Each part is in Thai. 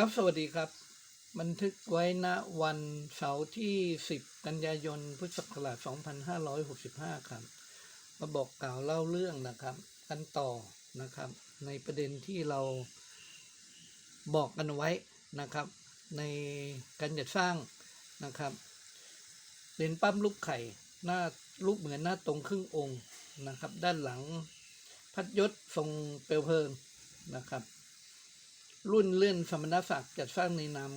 ครับสวัสดีครับ บันทึกไว้ณวันเสาร์ที่ 10 กันยายนพุทธศักราช 2565 ครับ มาบอกกล่าวเล่าเรื่องนะครับ กันต่อนะครับ ในประเด็นที่เราบอกกันไว้นะครับ ในการจัดสร้างนะครับเหรียญปั้มลูกไข่หน้ารูปเหมือนหน้าตรงครึ่งองค์นะครับ ด้านหลังพัดยศทรงเปลวเพลิงนะครับ รุ่นเลื่อนสมณศักดิ์จัดสร้างในนาม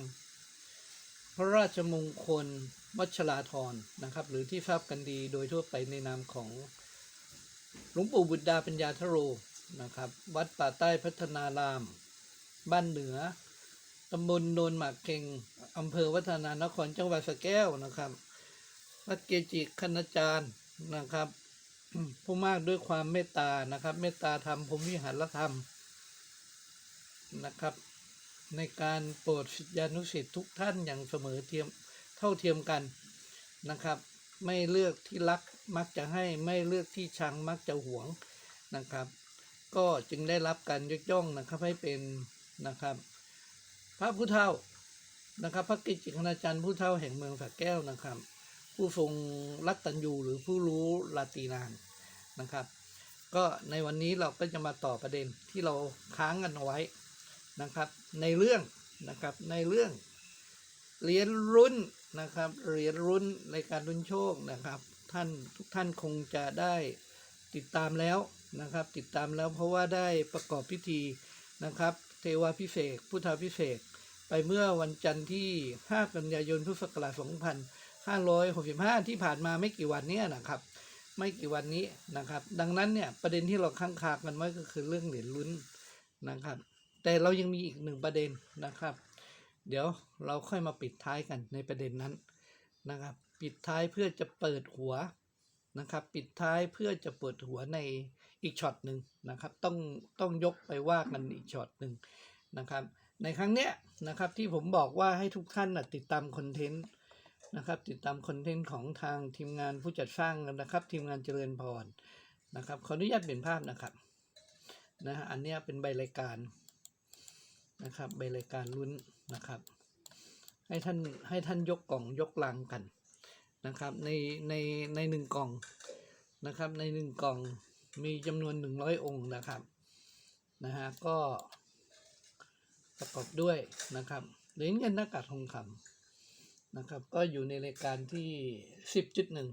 พระราชมงคลวัชราธรนะครับ หรือที่ทราบกันดีโดยทั่วไปในนามของหลวงปู่บุตรดาปัญญาทโรนะครับ วัดป่าใต้พัฒนาราม บ้านเหนือตำบลโนนหมากเก่งอำเภอวัฒนานครจังหวัดสะแก้วนะครับพระเกจิคณาจารย์นะครับ ผู้มากด้วยความเมตตานะครับ เมตตาธรรมพรมวิหารธรรม นะครับ ในการโปรดศิษยานุศิษย์ทุกท่านอย่างเสมอเทียมเท่าเทียมกันนะครับ ไม่เลือกที่รักมักจะให้ไม่เลือกที่ชังมักจะหวงนะครับ ก็จึงได้รับการยกย่องนะครับให้เป็นนะครับ พระผู้เฒ่านะครับ พระกิจจิคณาจารย์ผู้เฒ่าแห่งเมืองสระแก้วนะครับ ผู้ทรงรัตตัญญูหรือผู้รู้ลาตรีนานนะครับ ก็ในวันนี้เราก็จะมาต่อประเด็นที่เราค้างกันเอาไว้ นะครับในเรื่องนะครับในเรื่องเหรียญรุ่นนะครับเหรียญรุ่นในการรุ่นโชคนะครับ ท่านทุกท่านคงจะได้ติดตามแล้วนะครับ ติดตามแล้วเพราะว่าได้ประกอบพิธีนะครับ เทวาพิเศษ พุทธาพิเศษ ไปเมื่อวันจันทร์ที่ 5 กันยายนพุทธศักราช2565 ที่ผ่านมาไม่กี่วันนี้นะครับ ไม่กี่วันนี้นะครับ ดังนั้นเนี่ยประเด็นที่เราค้างคากันไว้ก็คือเรื่องเหรียญลุ้นนะครับ แต่เรายังมีอีกหนึ่งประเด็นนะครับ เดี๋ยวเราค่อยมาปิดท้ายกันในประเด็นนั้นนะครับ ปิดท้ายเพื่อจะเปิดหัวนะครับ ปิดท้ายเพื่อจะเปิดหัวในอีกช็อตหนึ่งนะครับ ต้องต้องยกไปว่ากันอีกช็อตหนึ่งนะครับ ในครั้งเนี้ยนะครับที่ผมบอกว่าให้ทุกท่านนะติดตามคอนเทนต์นะครับ ติดตามคอนเทนต์ของทางทีมงานผู้จัดสร้างนะครับ ทีมงานเจริญพรนะครับขออนุญาตเปลี่ยนภาพนะครับนะฮะอันเนี้ยเป็นใบรายการ นะครับใบรายการลุ้นนะครับ ให้ท่านให้ท่านยกกล่องยกลังกันนะครับ ในในในหนึ่งกล่องนะครับในหนึ่งกล่องมีจำนวนหนึ่งร้อยองค์นะครับนะฮะก็ประกอบด้วยนะครับเหรียญเงินหน้ากากทองคำนะครับ ก็อยู่ในรายการที่สิบจุดหนึ่ง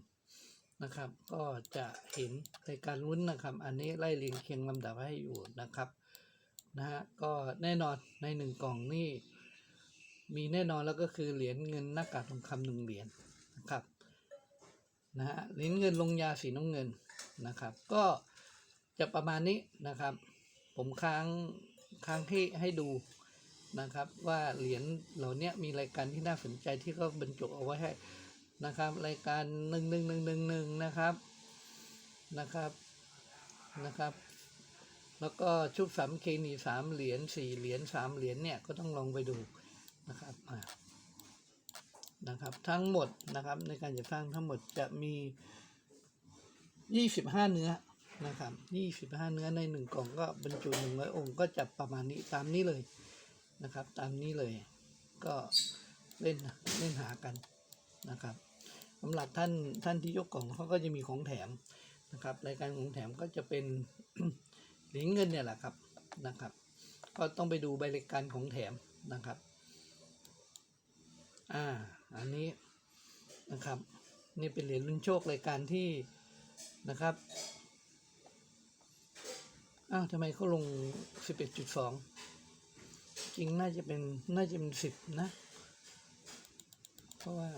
นะครับ ก็จะเห็นรายการลุ้นนะครับ อันนี้ไล่เรียงเคียงลำดับให้อยู่นะครับ นะฮะก็แน่นอนในหนึ่งกล่องนี่มีแน่นอนแล้วก็คือเหรียญเงินหน้ากากทองคำหนึ่งเหรียญนะครับนะฮะเหรียญเงินลงยาสีน้ำเงินนะครับ ก็จะประมาณนี้นะครับ ผมค้างค้างให้ให้ดูนะครับว่าเหรียญเหล่านี้มีรายการที่น่าสนใจที่ก็บรรจุเอาไว้ให้นะครับ รายการหนึ่งหนึ่งหนึ่งหนึ่งหนึ่งนะครับนะครับนะครับ แล้วก็ชุบสามเคนีสามเหรียญสี่เหรียญสามเหรียญเนี่ยก็ต้องลองไปดูนะครับนะครับ ทั้งหมดนะครับในการจัดสร้างทั้งหมดจะมียี่สิบห้าเนื้อนะครับยี่สิบห้าเนื้อในหนึ่งกล่องก็บรรจุหนึ่งร้อยองค์ก็จะประมาณนี้ตามนี้เลยนะครับ ตามนี้เลยก็เล่นเล่นหากันนะครับสำหรับท่านท่านที่ยกกล่องเขาก็จะมีของแถมนะครับ รายการของแถมก็จะเป็น เหรียญเงินเนี่ยแหละครับนะครับ ก็ต้องไปดูใบรายการของแถมนะครับอ่าอันนี้นะครับนี่เป็นเหรียญลุ้นโชครายการที่นะครับอ้าวทำไมเขาลงสิบเอ็ดจุดสองจริงน่าจะเป็นน่าจะเป็นสิบนะ เพราะว่า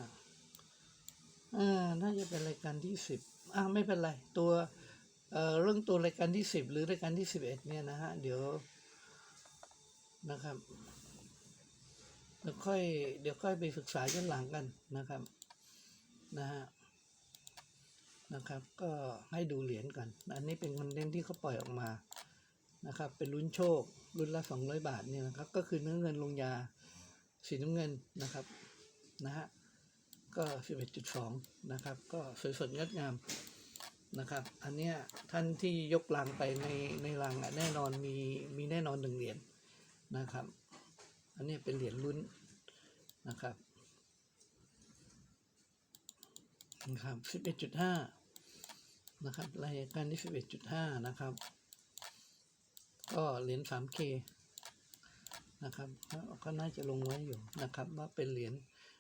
อ่าน่าจะเป็นรายการที่สิบอ่าไม่เป็นไร ตัว เอ่อเรื่องตัวรายการที่สิบหรือรายการที่สิบเอ็ดเนี่ยนะฮะ เดี๋ยวนะครับเดี๋ยวค่อยเดี๋ยวค่อยไปศึกษาย้อนหลังกันนะครับนะฮะนะครับ ก็ให้ดูเหรียญกัน อันนี้เป็นคอนเทนต์ที่เขาปล่อยออกมานะครับ เป็นลุ้นโชค รุ่นละสองร้อยบาทเนี่ยนะครับ ก็คือเนื้อเงินลงยาสีน้ำเงินนะครับนะฮะก็สิบเอ็ดจุดสองนะครับ ก็สวยสดงดงาม นะครับ อันเนี้ยท่านที่ยกลังไปในในลังอะแน่นอนมีมีแน่นอนหนึ่งเหรียญนะครับ อันนี้เป็นเหรียญลุ้นนะครับนะครับสิบเอ็ดจุดห้านะครับรายการที่สิบเอ็ดจุดห้านะครับ ก็เหรียญสามเคนะครับก็น่าจะลงไว้อยู่นะครับ ว่าเป็นเหรียญ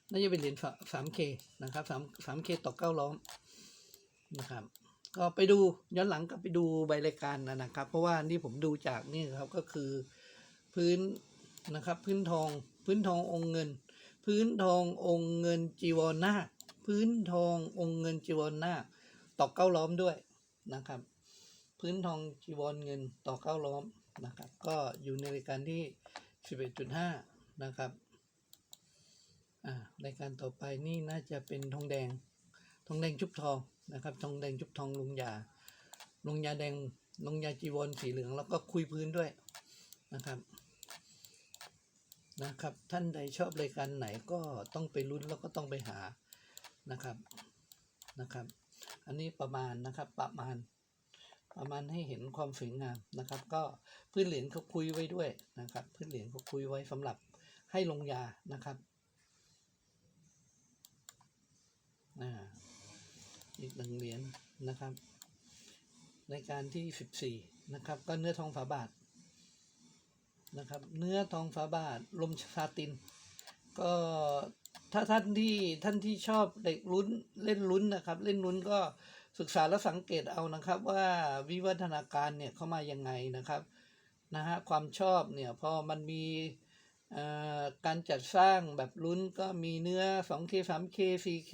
น่าจะเป็นเหรียญสามเคนะครับสามสามเคต่อเก้าล้อมนะครับ ก็ไปดูย้อนหลังก็ไปดูใบรายการนะครับ เพราะว่านี่ผมดูจากนี่ครับก็คือพื้นนะครับ พื้นทองพื้นทององค์เงิน พื้นทององค์เงินจีวรนาคพื้นทององค์เงินจีวรนาคต่อเก้าล้อมด้วยนะครับ พื้นทองจีวรเงินต่อเก้าล้อมนะครับ ก็อยู่ในรายการที่สิบเอ็ดจุดห้านะครับอ่ารายการต่อไปนี่น่าจะเป็นทองแดงทองแดงชุบทอง นะครับ ทองแดงชุบทองลุงยาลุงยาแดงลุงยาจีวรสีเหลืองแล้วก็คุยพื้นด้วยนะครับนะครับ ท่านใดชอบรายการไหนก็ต้องไปลุ้นแล้วก็ต้องไปหานะครับนะครับ อันนี้ประมาณนะครับประมาณประมาณให้เห็นความสวยงามนะครับ ก็พื้นเหรียญเขาคุยไว้ด้วยนะครับ พื้นเหรียญเขาคุยไว้สำหรับให้ลงยานะครับอ่า อีกหนึ่งเหรียญนะครับ ในการที่สิบสี่นะครับ ก็เนื้อทองฝาบาทนะครับ เนื้อทองฝาบาทลมซาติน ก็ถ้าท่านที่ท่านที่ชอบเด็กลุ้นเล่นลุ้นนะครับ เล่นลุ้นก็ศึกษาและสังเกตเอานะครับว่าวิวัฒนาการเนี่ยเข้ามายังไงนะครับนะฮะความชอบเนี่ยพอมันมี การจัดสร้างแบบลุ้นก็มีเนื้อ 2K 3K 4K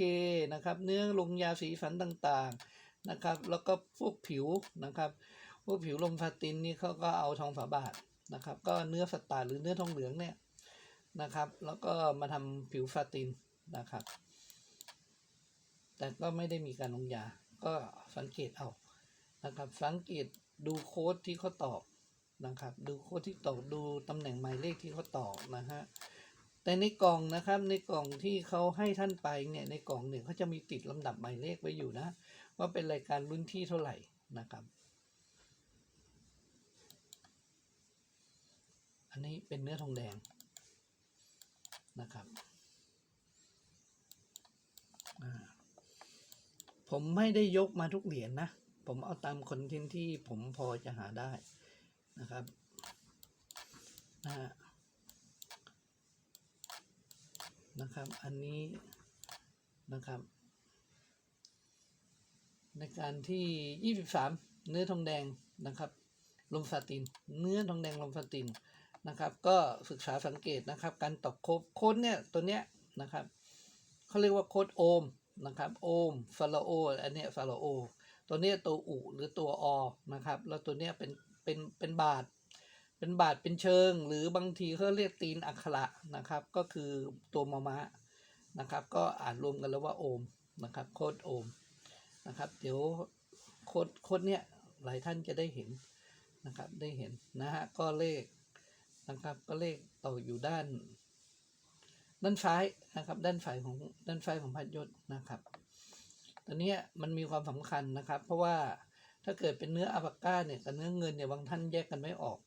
นะครับ เนื้อลงยาสีสันต่างๆนะครับ แล้วก็พวกผิวนะครับ พวกผิวลมฟาตินนี่เขาก็เอาทองฝาบาทนะครับ ก็เนื้อสตาร์หรือเนื้อทองเหลืองเนี่ยนะครับ แล้วก็มาทำผิวฟาตินนะครับ แต่ก็ไม่ได้มีการลงยา ก็สังเกตเอานะครับ สังเกตดูโค้ดที่เขาตอบ นะครับ ดูโค้ดที่ตอบดูตำแหน่งหมายเลขที่เขาตอบนะฮะแต่ในกล่องนะครับในกล่องที่เขาให้ท่านไปเนี่ยในกล่องเนี่ยเขาจะมีติดลำดับหมายเลขไว้อยู่นะ ว่าเป็นรายการรุ่นที่เท่าไหร่นะครับ อันนี้เป็นเนื้อทองแดงนะครับผมไม่ได้ยกมาทุกเหรียญนะผมเอาตามคอนเทนต์ที่ผมพอจะหาได้ นะครับนะฮะนะครับ อันนี้นะครับ ในการที่ 23 เนื้อทองแดงนะครับ ลมฟาติน เนื้อทองแดงลมฟาตินนะครับ ก็ศึกษาสังเกตนะครับ การตอกโค้ดโค้ดเนี่ยตัวเนี้ยนะครับเขาเรียกว่าโค้ดโอมนะครับ โอมฟาราโอ อันเนี้ยฟาราโอ ตัวเนี้ยตัวอุหรือตัวอนะครับ แล้วตัวเนี้ยเป็น เป็นเป็นบาท เป็นบาทเป็นเชิง หรือบางทีเขาเรียกตีนอักขระนะครับ ก็คือตัวมอมะนะครับ ก็อ่านรวมกันแล้วว่าโอมนะครับโคดโอมนะครับ เดี๋ยวโคดโคดเนี้ยหลายท่านจะได้เห็นนะครับได้เห็นนะฮะก็เลขนะครับก็เลขต่ออยู่ด้านด้านซ้ายนะครับด้านฝ่ายของด้านซ้ายของพัดยศนะครับตัวเนี้ยมันมีความสำคัญนะครับ เพราะว่า ถ้าเกิดเป็นเนื้ออาปาก้าเนี่ยกับเนื้อเงินเนี่ยบางท่านแยกกันไม่ออก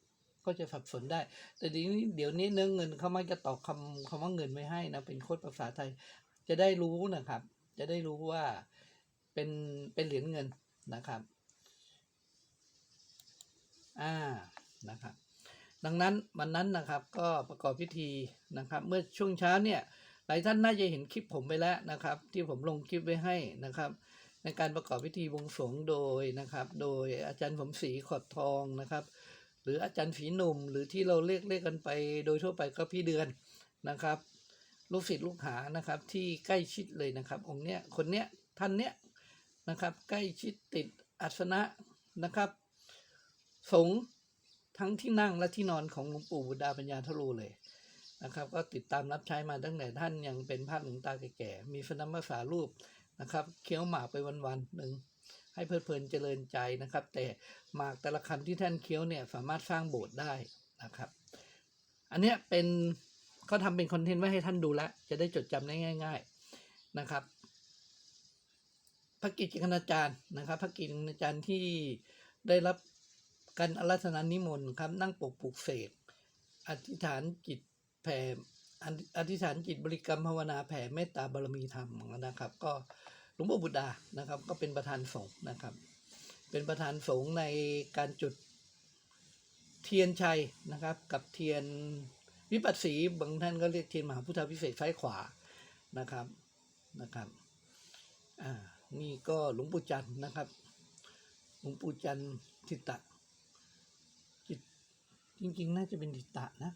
ก็จะสับสนได้ แต่เดี๋ยวนี้เดี๋ยวนี้เนื้อเงินเขามักจะตอกคำคำว่าเงินไว้ให้นะเป็นโค้ดภาษาไทย จะได้รู้นะครับ จะได้รู้ว่าเป็นเป็นเหรียญเงินนะครับอ่านะครับดังนั้นวันนั้นนะครับก็ประกอบพิธีนะครับ เมื่อช่วงเช้าเนี่ยหลายท่านน่าจะเห็นคลิปผมไปแล้วนะครับ ที่ผมลงคลิปไว้ให้นะครับ ในการประกอบพิธีบวงสรวงโดยนะครับ โดยอาจารย์ผมศรีขอดทองนะครับ หรืออาจารย์ฝีหนุ่ม หรือที่เราเรียกเรียกกันไปโดยทั่วไปก็พี่เดือนนะครับ ลูกศิษย์ลูกหานะครับที่ใกล้ชิดเลยนะครับ องค์เนี้ยคนเนี้ยท่านเนี้ยนะครับ ใกล้ชิดติดอัสนะนะครับสงทั้งที่นั่งและที่นอนของหลวงปู่บุดาปัญญาทโรเลยนะครับ ก็ติดตามรับใช้มาตั้งแต่ท่านยังเป็นพระหลวงตาแก่ๆมีสนามภาษารูป นะครับเคี้ยวหมากไปวันๆหนึ่งให้เพลิดเพลินเจริญใจนะครับ แต่หมากแต่ละคำที่ท่านเคี้ยวเนี่ยสามารถสร้างโบสถ์ได้นะครับ อันเนี้ยเป็นเขาทำเป็นคอนเทนต์ไว้ให้ท่านดูแลจะได้จดจำได้ง่าย ๆนะครับพระกิจคณาจารย์นะครับพระกิจคณาจารย์ที่ได้รับการอาราธนานิมนต์ครับนั่งปกปลุกเสกอธิษฐานจิตแผ่ อธิอธิษฐานจิตบริกรรมภาวนาแผ่เมตตาบารมีธรรมนะครับ ก็หลวงพ่อบุตรดานะครับ ก็เป็นประธานสงฆ์นะครับ เป็นประธานสงฆ์ในการจุดเทียนชัยนะครับ กับเทียนวิปัสสีบางท่านก็เรียกเทียนมหาพุทธวิเศษซ้ายขวานะครับนะครับอ่านี่ก็หลวงปู่จันทร์นะครับ หลวงปู่จันทร์ทิตะจิตจริงๆ น่าจะเป็นทิตะนะ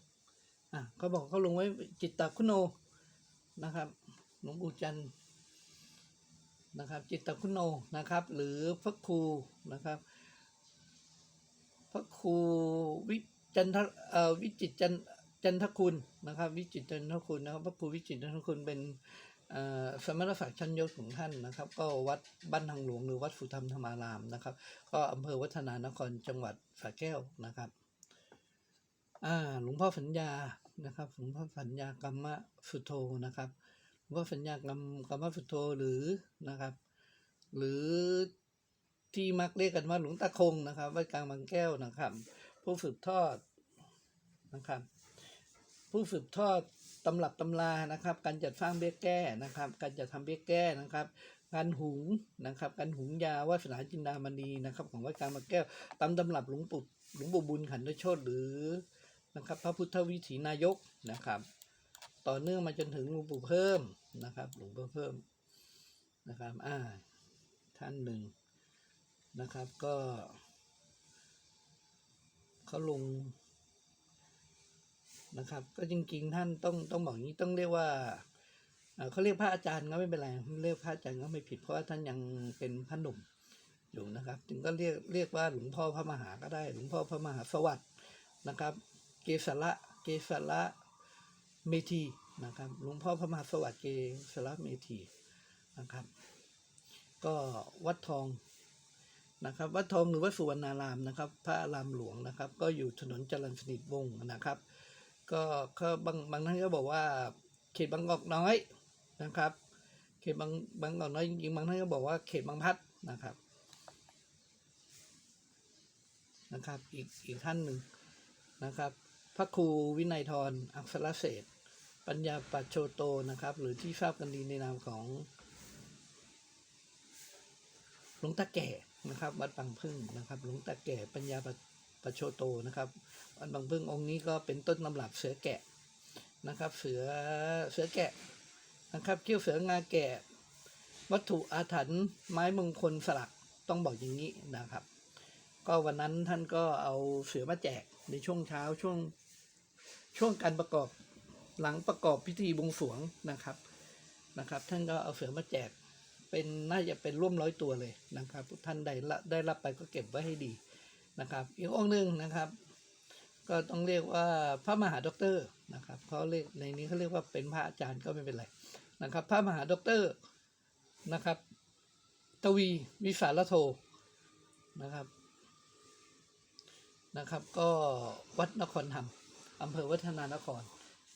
อะเขาบอกเขาลงไว้จิตตะคุโนนะครับ หลวงปู่จันนะครับ จิตตะคุโนนะครับ หรือพระครูนะครับ พระครูวิจันทเอ่อวิจิตจันจันทคุณนะครับ วิจิตจันทคุณนะครับ พระครูวิจิตจันทคุณเป็นสมณศักดิ์ชั้นยศของท่านนะครับ ก็วัดบ้านทางหลวงหรือวัดสุธรรมธรรมารามนะครับ ก็อำเภอวัฒนานครจังหวัดสระแก้วนะครับอ่าหลวงพ่อสัญญา นะครับหลวงพ่อสัญญากรรมสุโธนะครับหลวงพ่อสัญญากรรมกรรมสุโธหรือนะครับ หรือที่มักเรียกกันว่าหลวงตาคงนะครับวัดกลางบางแก้วนะครับ ผู้สืบทอดนะครับ ผู้สืบทอดตำรับตำรานะครับ การจัดสร้างเบี้ยแก้นะครับ การจัดทำเบี้ยแก้นะครับการหุงนะครับการหุงยาวาสนาจินดามณีนะครับ ของวัดกลางบางแก้วตามตำรับหลวงปู่หลวงปู่บุญขันธโชตหรือ นะครับ พระพุทธวิถีนายกนะครับ ต่อเนื่องมาจนถึงหลวงปู่เพิ่มนะครับ หลวงปู่เพิ่มนะครับอ่าท่านหนึ่งนะครับก็เขาลงนะครับ ก็จริง ๆ ท่านต้องต้องบอกงนี้ต้องเรียกว่าเอ่อเขาเรียกพระอาจารย์ก็ไม่เป็นไรเรียกพระอาจารย์ก็ไม่ผิดเพราะว่าท่านยังเป็นพระหนุ่มอยู่นะครับ จึงก็เรียกเรียกว่าหลวงพ่อพระมหาก็ได้ หลวงพ่อพระมหาสวัสดิ์นะครับ เกสระเกสระเมธีนะครับหลวงพ่อพระมหาสวัสดิ์เกสระเมธีนะครับ ก็วัดทองนะครับ วัดทองหรือวัดสุวรรณารามนะครับ พระอารามหลวงนะครับ ก็อยู่ถนนจรัญสนิทวงศ์นะครับ ก็ก็บางบางท่านก็บอกว่าเขตบางกอกน้อยนะครับ เขตบางบางกอกน้อยจริงๆบางท่านก็บอกว่าเขตบางพัดนะครับนะครับอีกอีกท่านหนึ่งนะครับ พระครูวินัยทรอักษรเศษ ปัญญาปัจโชโตนะครับ หรือที่ทราบกันดีในนามของหลวงตาแก่นะครับ วัดบางพึ่งนะครับหลวงตาแก่ปัญญาปปโชโตนะครับวัดบางพึ่งองค์นี้ก็เป็นต้นตำรับเสือแกะนะครับ เสือเสือแกะนะครับเขี้ยวเสืองาแกะ วัตถุอาถรรพ์ไม้มงคลสลักต้องบอกอย่างนี้นะครับ ก็วันนั้นท่านก็เอาเสือมาแจกในช่วงเช้าช่วง ช่วงการประกอบหลังประกอบพิธีบวงสรวงนะครับนะครับ ท่านก็เอาเสือมาแจกเป็นน่าจะเป็นร่วมร้อยตัวเลยนะครับ ท่านใดละได้รับไปก็เก็บไว้ให้ดีนะครับ อีกองค์หนึ่งนะครับ ก็ต้องเรียกว่าพระมหาด็อกเตอร์นะครับเขาเรียกในนี้เขาเรียกว่าเป็นพระอาจารย์ก็ไม่เป็นไรนะครับ พระมหาด็อกเตอร์นะครับ ตวีวิสารโทนะครับนะครับ ก็วัดนครธรรม อำเภอวัฒนานคร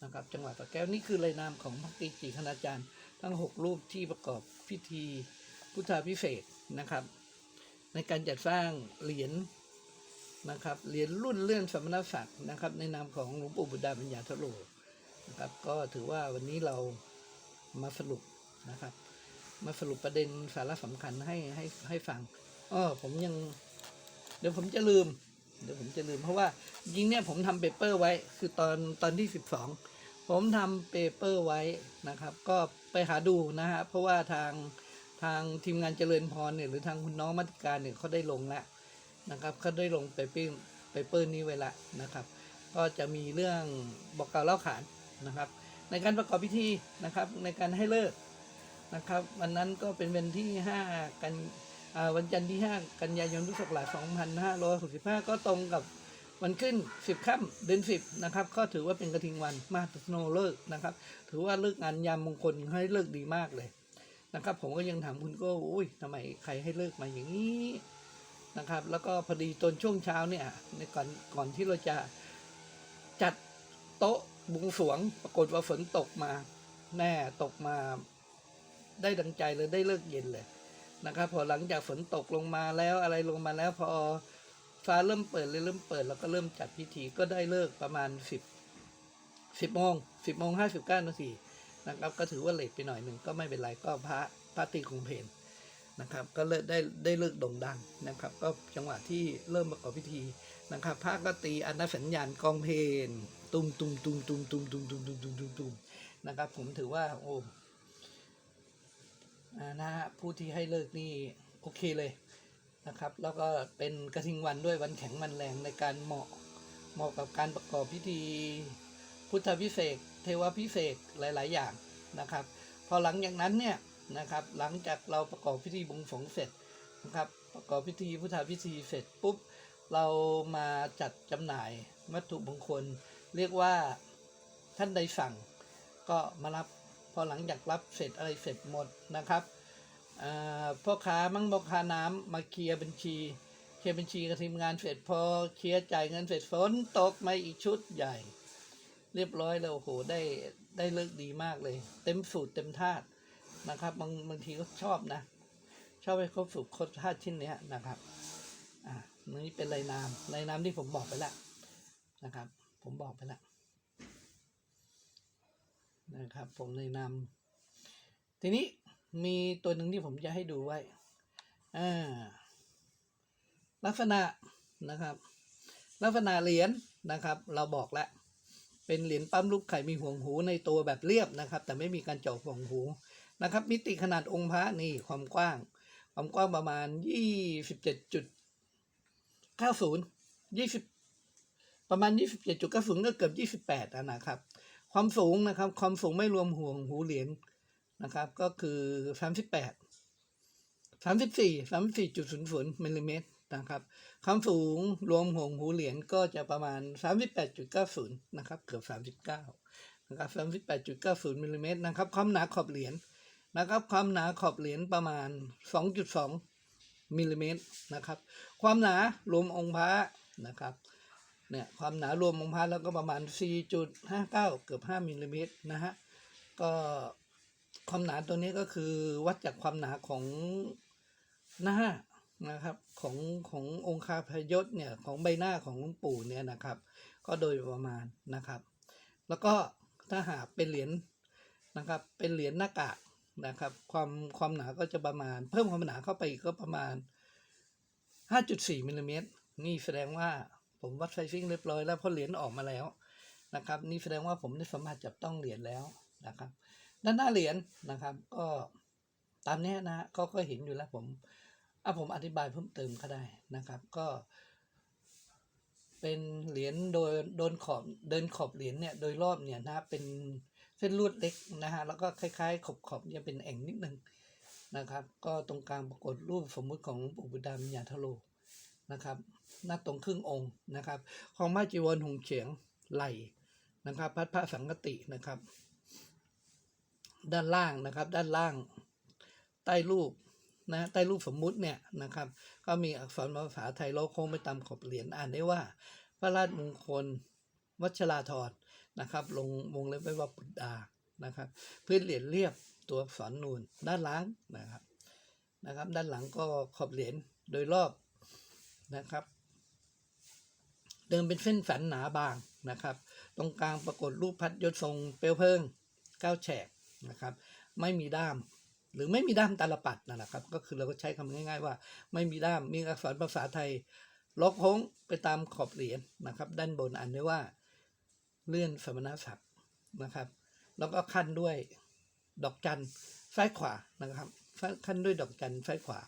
นะครับ จังหวัดสระแก้วนี่คือรายนามของพระกิจิคณาจารย์ทั้งหกรูปที่ประกอบพิธีพุทธาพิเศษนะครับ ในการจัดสร้างเหรียญนะครับเหรียญรุ่นเลื่อนสมณศักดิ์นะครับ ในนามของหลวงปู่บุตรดาปัญญาทโลนะครับ ก็ถือว่าวันนี้เรามาสรุปนะครับ มาสรุปประเด็นสาระสำคัญให้ให้ให้ฟังอ้อผมยัง เดี๋ยวผมจะลืม เดี๋ยวผมจะลืมเพราะว่าจริงเนี่ยผมทำเปเปอร์ไว้คือตอนตอนที่สิบสองผมทำเปเปอร์ไว้นะครับ ก็ไปหาดูนะฮะเพราะว่าทางทางทีมงานเจริญพรเนี่ยหรือทางคุณน้องมัติการเนี่ยเขาได้ลงแล้วนะครับเขาได้ลงเปเปอร์เปเปอร์นี้ไว้ละนะครับ ก็จะมีเรื่องบอกกล่าวเล่าขานนะครับ ในการประกอบพิธีนะครับในการให้เลิกนะครับ วันนั้นก็เป็นวันที่ห้ากัน วันจันทร์ที่ห้ากันยายนพุทธศักราชสองพันห้าร้อยหกสิบห้าก็ตรงกับวันขึ้นสิบค่ำเดือนสิบนะครับ ก็ถือว่าเป็นกระทิงวันมาตโนเลิกนะครับ ถือว่าเลิกงานยามมงคลให้เลิกดีมากเลยนะครับ ผมก็ยังถามคุณโก้อุ้ยทำไมใครให้เลิกมาอย่างนี้นะครับ แล้วก็พอดีตอนช่วงเช้าเนี่ยในก่อนก่อนที่เราจะจัดโต๊ะบวงสวง ปรากฏว่าฝนตกมา แน่ตกมา ได้ดังใจเลยได้เลิกเย็นเลย นะครับพอหลังจากฝนตกลงมาแล้วอะไรลงมาแล้วพอฟ้าเริ่มเปิดเลยเริ่มเปิดแล้วก็เริ่มจัดพิธีก็ได้เลิกประมาณสิบสิบโมงสิบโมงห้าสิบเก้านาทีนะครับก็ถือว่าเลทไปหน่อยหนึ่งก็ไม่เป็นไรก็พระพระตีคงเพนนะครับก็เลิกได้ได้เลิกโด่งดังนะครับ ก็จังหวะที่เริ่มประกอบพิธีนะครับพระก็ตีอนนสัญญาณกองเพนตุ้มตุ้มตุ้มตุ้มตุ้มตุ้มตุ้มตุ้มตุ้มตุ้มตุ้มนะครับผมถือว่าโอ้ นะฮะผู้ที่ให้เลิกนี่โอเคเลยนะครับ แล้วก็เป็นกระทิงวันด้วยวันแข็งวันแรงในการเหมาะเหมาะกับการประกอบพิธีพุทธพิเศษ เทวพิเศษหลาย ๆ อย่างนะครับ พอหลังจากนั้นเนี่ยนะครับหลังจากเราประกอบพิธีบวงสวงเสร็จนะครับประกอบพิธีพุทธพิธีเสร็จปุ๊บเรามาจัดจำหน่ายวัตถุมงคล เรียกว่าท่านใดสั่งก็มารับ อหลังจากรับเสร็จอะไรเสร็จหมดนะครับพ่อค้ามั่งพ่อค้าน้ำมาเคลียร์บัญชี เคลียร์บัญชีกับทีมงานเสร็จพอเคลียร์จ่ายเงินเสร็จฝนตกมาอีกชุดใหญ่ เรียบร้อยแล้วโอ้โหได้ได้เลิกดีมากเลย เต็มสูตรเต็มธาตุนะครับบางบางทีก็ชอบนะ ชอบให้ครบสูตรครบธาตุชิ้นเนี้ยนะครับอ่านี่เป็นลายนามลายนามที่ผมบอกไปแล้วนะครับ ผมบอกไปแล้ว นะครับ ผมเลยนาทีนี้มีตัวหนึ่งที่ผมจะให้ดูไว้อาลักษณะนะครับ ลักษณะเหรียญนะครับ เราบอกแล้วเป็นเหรียญปั๊มลูกไข่มีห่วงหูในตัวแบบเรียบนะครับ แต่ไม่มีการเจาะห่วงหูนะครับ มิติขนาดองค์พระนี่ความกว้าง ความกว้างประมาณยี่สิบเจ็ดจุดเก้าศูนย์ยี่สิบประมาณยี่สิบเจ็ดจุดเก้าศูนย์ก็เกือบยี่สิบแปดนะครับ ความสูงนะครับ ความสูงไม่รวมห่วงหูเหรียญนะครับ ก็คือสามสิบแปดสามสิบสี่สามสี่จุดศูนย์ศูนย์มิลลิเมตรนะครับ ความสูงรวมห่วงหูเหรียญก็จะประมาณ 38.90 นะครับ เกือบ 39 นะครับ 38.90มิลลิเมตรนะครับ ความหนาขอบเหรียญนะครับ ความหนาขอบเหรียญประมาณ 2.2มิลลิเมตรนะครับ ความหนารวมองค์พระนะครับ เนี่ยความหนารวมองพระแล้วก็ประมาณ 4.59 เกือบ 5มิลลิเมตรนะฮะก็ความหนาตัวนี้ก็คือวัดจากความหนาของหน้านะครับของขององค์คาพยศเนี่ยของใบหน้าของหลวงปู่เนี่ยนะครับ ก็โดยประมาณนะครับ แล้วก็ถ้าหากเป็นเหรียญนะครับ เป็นเหรียญหน้ากากนะครับ ความความหนาก็จะประมาณ เพิ่มความหนาเข้าไปอีกก็ประมาณ 5.4มิลลิเมตรนี่แสดงว่า ผมวัดไซซิ่งเรียบร้อยแล้วเพราะเหรียญออกมาแล้วนะครับ นี่แสดงว่าผมได้สัมผัสจับต้องเหรียญแล้วนะครับ ด้านหน้าเหรียญนะครับ ก็ตามนี้นะฮะเขาก็เห็นอยู่แล้วผมอะผมอธิบายเพิ่มเติมก็ได้นะครับ ก็ เป็นเหรียญโดยโดนขอบเดินขอบเหรียญเนี่ยโดยรอบเนี่ยนะเป็นเส้นลวดเล็กนะฮะแล้วก็คล้ายๆ ขอบขอบจะเป็นแอ่งนิดนึงนะครับ ก็ตรงกลางปรากฏรูปสมมุติของปู่บุดามิญญาทโล นะครับหน้าตรงครึ่งองค์นะครับของมาจีวรหงเฉียงไหลนะครับ พัดพระสังกตินะครับ ด้านล่างนะครับ ด้านล่าง ใต้รูปนะใต้รูปสมมุติเนี่ยนะครับ ก็มีอักษรภาษาไทยโลโค้งไปตามขอบเหรียญอ่านได้ว่า พระราชมงคล วัชราธรนะครับ ลงวงเล็บไว้ว่าปุตดานะครับ พื้นเหรียญเรียบตัวอักษรนูนด้านหลังนะครับนะครับ ด้านหลังก็ขอบเหรียญโดยรอบ นะครับ เดิมเป็นเส้นสันหนาบางนะครับ ตรงกลางปรากฏรูปพัดยศทรงเปลวเพลิงเก้าแฉกนะครับ ไม่มีด้าม หรือไม่มีด้ามตาลปัดนั่นแหละครับ ก็คือเราก็ใช้คำง่าย ๆ ว่า ไม่มีด้ามมีอักษรภาษาไทยล็อกโค้งไปตามขอบเหรียญนะครับ ด้านบนอ่านได้ว่าเลื่อนสมณศักดิ์นะครับ แล้วก็ขั้นด้วยดอกจันซ้ายขวานะครับขั้นด้วยดอกจันซ้ายขวา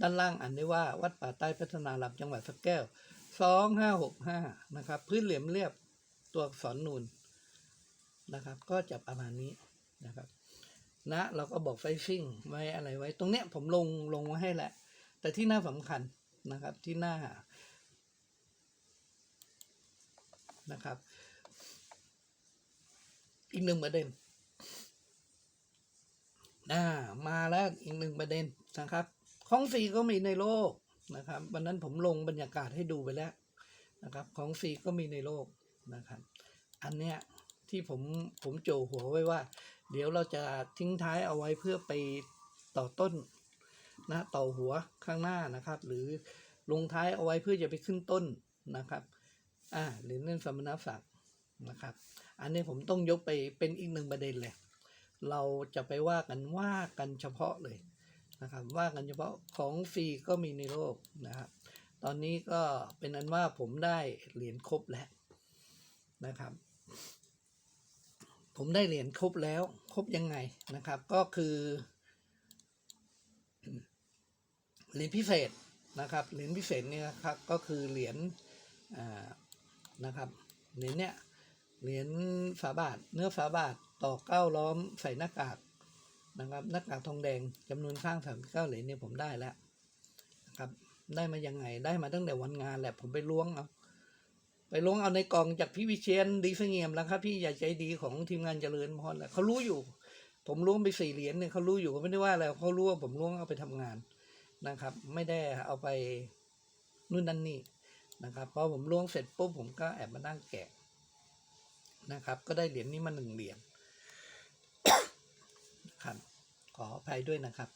ด้านล่างอ่านได้ว่าวัดป่าใต้พัฒนาลำจังหวัดสระแก้วสองห้าหกห้านะครับ พื้นเหลี่ยมเรียบตัวอักษรนูนนะครับ ก็จะประมาณนี้นะครับนะเราก็บอกไฟซิ่งไว้อะไรไว้ ตรงเนี้ยผมลงลงไว้ให้แหละ แต่ที่หน้าสำคัญนะครับที่หน้านะครับ อีกหนึ่งประเด็นอ่ามาแล้วอีกหนึ่งประเด็นนะครับ ของฟรีก็มีในโลกนะครับ วันนั้นผมลงบรรยากาศให้ดูไปแล้วนะครับ ของฟรีก็มีในโลกนะครับ อันเนี้ยที่ผมผมโจหัวไว้ว่า เดี๋ยวเราจะทิ้งท้ายเอาไว้เพื่อไปต่อต้นนะต่อหัวข้างหน้านะครับ หรือลงท้ายเอาไว้เพื่อจะไปขึ้นต้นนะครับอ่าหรือเรื่องสมณศักดิ์นะครับ อันนี้ผมต้องยกไปเป็นอีกหนึ่งประเด็นเลย เราจะไปว่ากันว่ากันเฉพาะเลย นะครับว่ากันเฉพาะของฟรีก็มีในโลกนะครับ ตอนนี้ก็เป็นอันว่าผมได้เหรียญครบแล้วนะครับ ผมได้เหรียญครบแล้วครบยังไงนะครับ ก็คือเหรียญพิเศษนะครับเหรียญพิเศษเนี่ยครับก็คือเหรียญนะครับเหรียญเนี่ยเหรียญฝาบาทเนื้อฝาบาทต่อเก้าล้อมใส่หน้ากาก นะครับหน้ากากทองแดงจำนวนข้างสามเก้าเหรียญเนี่ยผมได้แล้วนะครับ ได้มายังไงได้มาตั้งแต่วันงานแหละผมไปล้วงเอาไปล้วงเอาในกล่องจากพี่วิเชียนดีเสงี่ยมแล้วครับพี่ใหญ่ใจดีของทีมงานเจริญพรแหละเขารู้อยู่ ผมล้วงไปสี่เหรียญเนี่ยเขารู้อยู่เขาไม่ได้ว่าอะไรเขารู้ว่าผมล้วงเอาไปทำงานนะครับ ไม่ได้เอาไปนู่นนั่นนี่นะครับพอผมล้วงเสร็จปุ๊บผมก็แอบมานั่งแกะนะครับ ก็ได้เหรียญนี้มาหนึ่งเหรียญ ครับ ขออภัยด้วยนะครับ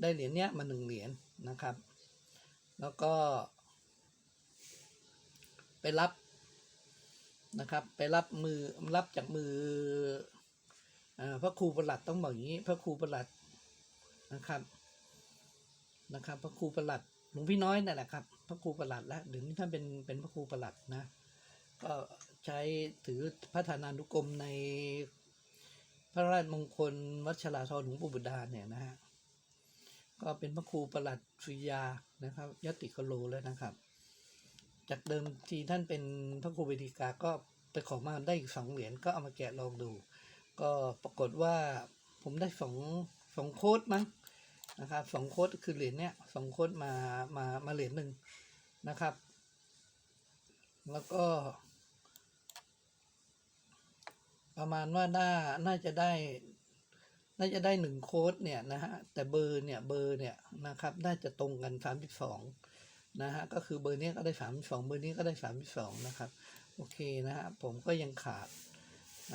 ได้เหรียญเนี้ยมาหนึ่งเหรียญนะครับ แล้วก็ ไปรับนะครับ ไปรับมือรับจากมืออพระครูประหลัดต้องบอกอย่างนี้ พระครูประหลัดนะครับนะครับ พระครูประหลัดหลวงพี่น้อยนั่นแหละครับ พระครูประหลัดแล้วเดี๋ยวนี้ท่านเป็นเป็นพระครูประหลัดนะ ก็ใช้ถือพระธานานุกรมใน พระราชมงคลวัชราธรหลวงปู่บุดาเนี่ยนะฮะก็เป็นพระครูประหลัดสุริยานะครับยติกโลแล้วนะครับ จากเดิมทีท่านเป็นพระครูเวทิกาก็ไปขอมาได้อีกสองเหรียญก็เอามาแกะลองดู ก็ปรากฏว่าผมได้สองสองโค้ดมั้งนะครับสองโค้ดคือเหรียญเนี้ยสองโค้ดมามามาเหรียญหนึ่งนะครับ แล้วก็ ประมาณว่าน่าน่าจะได้ น่าจะได้หนึ่งโค้ดเนี่ยนะฮะแต่เบอร์เนี่ยเบอร์เนี่ยนะครับน่าจะตรงกันสามสิบสองนะฮะก็คือเบอร์เนี้ยก็ได้สามสองเบอร์นี้ก็ได้สามสิบสองนะครับ โอเคนะฮะผมก็ยังขาด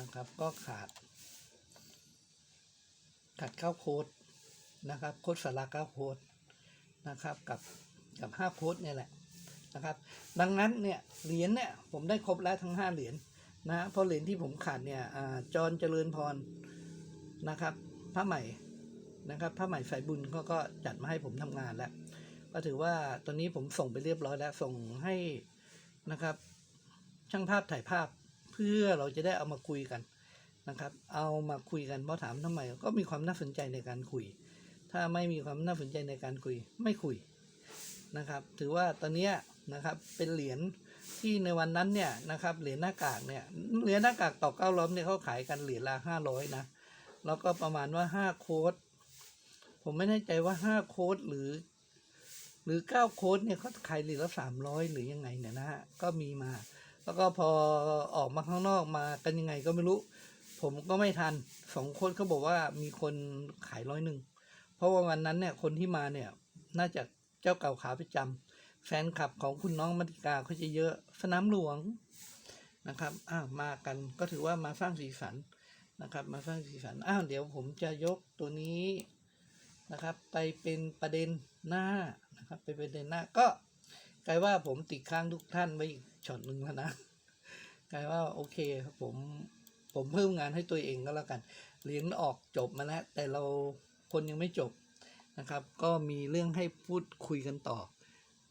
นะครับ ก็ขาด ขาดเข้าโค้ดนะครับโค้ดสาราเก้าโค้ดนะครับกับกับห้าโค้ดเนี่ยแหละนะครับ ดังนั้นเนี่ยเหรียญเนี่ยผมได้ครบแล้วทั้งห้าเหรียญ นะเพราะเหรียญที่ผมขาดเนี่ยอ่าจรเจริญพรนะครับพระใหม่นะครับพระใหม่สายบุญเขาก็จัดมาให้ผมทำงานแล้ว ก็ถือว่าตอนนี้ผมส่งไปเรียบร้อยแล้ว ส่งให้นะครับ ช่างภาพถ่ายภาพเพื่อเราจะได้เอามาคุยกันนะครับ เอามาคุยกันเพราะถามทำไม ก็มีความน่าสนใจในการคุย ถ้าไม่มีความน่าสนใจในการคุย ไม่คุยนะครับ ถือว่าตอนนี้นะครับเป็นเหรียญ ที่ในวันนั้นเนี่ยนะครับเหรียญหน้ากากเนี่ยเหรียญหน้ากากต่อเก้าล้อมเนี่ยเขาขายกันเหรียญละห้าร้อยนะแล้วก็ประมาณว่าห้าโค้ดผมไม่แน่ใจว่าห้าโค้ดหรือ หรือเก้าโค้ดเนี่ยเขาขายเหรียญละสามร้อยหรือยังไงเนี่ยนะฮะก็มีมา แล้วก็พอออกมาข้างนอกมากันยังไงก็ไม่รู้ ผมก็ไม่ทันสองคนเขาบอกว่ามีคนขายร้อยหนึ่งเพราะว่าวันนั้นเนี่ยคนที่มาเนี่ยน่าจะเจ้าเก่าขาประจำ แฟนคลับของคุณน้องมัติกาเขาจะเยอะสนามหลวงนะครับอ้าวมากันก็ถือว่ามาสร้างสีสันนะครับมาสร้างสีสันอ้าวเดี๋ยวผมจะยกตัวนี้นะครับ ไปเป็นประเด็นหน้านะครับไปเป็นประเด็นหน้าก็กลายว่าผมติดค้างทุกท่านไว้อีกช็อตหนึ่งแล้วนะกลายว่าโอเคครับผมผมเพิ่มงานให้ตัวเองก็แล้วกันเหรียนออกจบมาแล้วแต่เราคนยังไม่จบนะครับ ก็มีเรื่องให้พูดคุยกันต่อ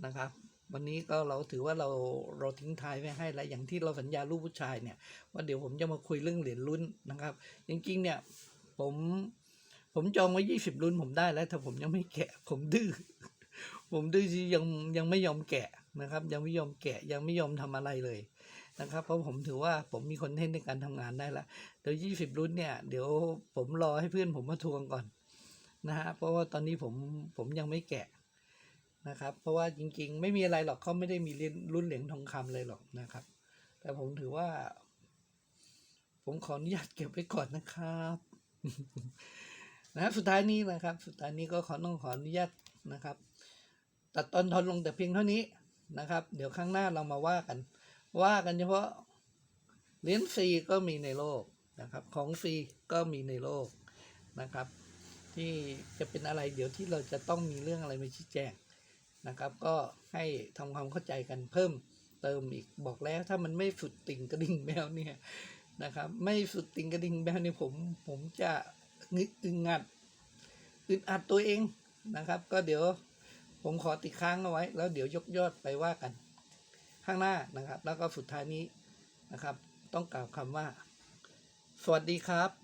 นะครับ วันนี้ก็เราถือว่าเราเราทิ้งท้ายไว้ให้แล้วอย่างที่เราสัญญาลูกผู้ชายเนี่ยว่าเดี๋ยวผมจะมาคุยเรื่องเหรียญรุ่นนะครับจริงๆเนี่ยผมผมจองไว้ยี่สิบรุ่นผมได้แล้วแต่ผมยังไม่แกะ ผมดื้อผมดื้อยังยังไม่ยอมแกะนะครับ ยังไม่ยอมแกะยังไม่ยอมทำอะไรเลยนะครับ เพราะผมถือว่าผมมีคอนเทนต์ในการทำงานได้แล้วเดี๋ยวยี่สิบรุ่นเนี่ยเดี๋ยวผมรอให้เพื่อนผมมาทวงก่อนนะฮะเพราะว่าตอนนี้ผมผมยังไม่แกะ นะครับ เพราะว่าจริงๆ ไม่มีอะไรหรอกเขาไม่ได้มีรุ่นเหรียญทองคำเลยหรอกนะครับ แต่ผมถือว่า ผมขออนุญาตเก็บไว้ก่อนนะครับนะสุดท้ายนี้นะครับ สุดท้ายนี้ก็ขอต้องขออนุญาตนะครับ ตัดตอนทอนลงแต่เพียงเท่านี้นะครับ เดี๋ยวข้างหน้าเรามาว่ากัน ว่ากันเฉพาะเหรียญฟรีก็มีในโลกนะครับ ของฟรีก็มีในโลกนะครับ ที่จะเป็นอะไรเดี๋ยวที่เราจะต้องมีเรื่องอะไรมาชี้แจง นะครับ ก็ให้ทำความเข้าใจกันเพิ่มเติมอีกบอกแล้วถ้ามันไม่สุดติ่งกระดิ่งแมวเนี่ยนะครับ ไม่สุดติ่งกระดิ่งแมวเนี่ยผมผมจะงึดอึงงัดอึดอัดตัวเองนะครับ ก็เดี๋ยวผมขอติดค้างเอาไว้ แล้วเดี๋ยวยกยอดไปว่ากัน ข้างหน้านะครับ แล้วก็สุดท้ายนี้นะครับ ต้องกล่าวคำว่า สวัสดีครับ